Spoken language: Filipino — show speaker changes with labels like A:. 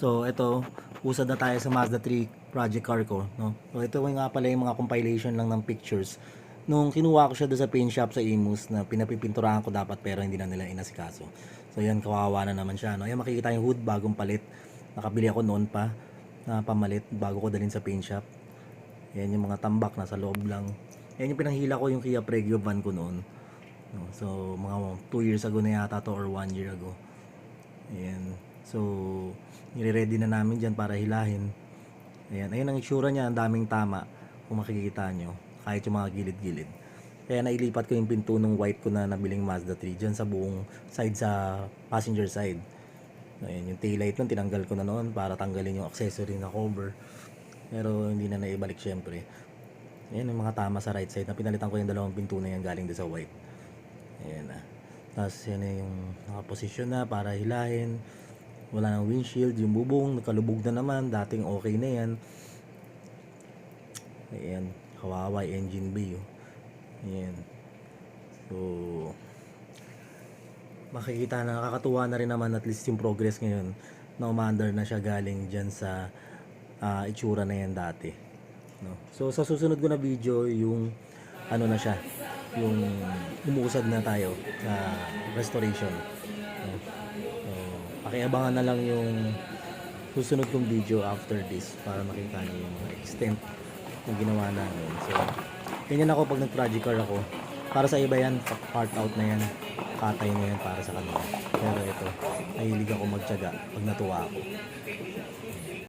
A: So, ito, usad na tayo sa Mazda 3 project car ko, no? So, ito nga pala yung mga compilation lang ng pictures. Nung kinuha ko siya doon sa paint shop sa Imus na pinapipinturahan ko dapat pero hindi na nila inasikaso. So, yan, kawawa na naman siya, no? Yan, makikita yung hood, bagong palit. Nakabili ako noon pa, na pamalit, bago ko dalhin sa paint shop. Yan yung mga tambak, nasa loob lang. Yan yung pinanghila ko yung Kia Pregio van ko noon. No, so, mga 2 years ago na yata to or 1 year ago. Ayan. So, nire-ready na namin dyan para hilahin. Ayan. Ayan ang itsura niya. Ang daming tama. Kung makikita nyo. Kahit yung mga gilid-gilid. Kaya nailipat ko yung pinto ng white ko na nabiling Mazda 3 dyan sa buong side sa passenger side. Ayan. Yung taillight nun, tinanggal ko na noon para tanggalin yung accessory na cover. Pero hindi na naibalik syempre. Ayan yung mga tama sa right side na pinalitan ko yung dalawang pinto na yan galing doon sa white. Ayan na. Tapos yan yung nakaposisyon na para hilahin. Wala nang windshield. Yung bubong, nakalubog na naman. Dating okay na yan. Ayan. Kawawa engine bay. Oh. Ayan. So, makikita na nakakatuwa na rin naman at least yung progress ngayon na umandar na siya galing dyan sa ah, itsura na yan dati. No? So sa susunod ko na video yung ano na siya, yung umuusad na tayo na restoration. Pakiabangan na lang yung susunod kong video after this para makita niyo yung extent ng ginawa namin. So, ganyan ako pag nag-project car ako. Para sa iba yan, part out na yan. Katay na yan para sa kanila. Pero ito, nahilig ako magtyaga pag natuwa ako.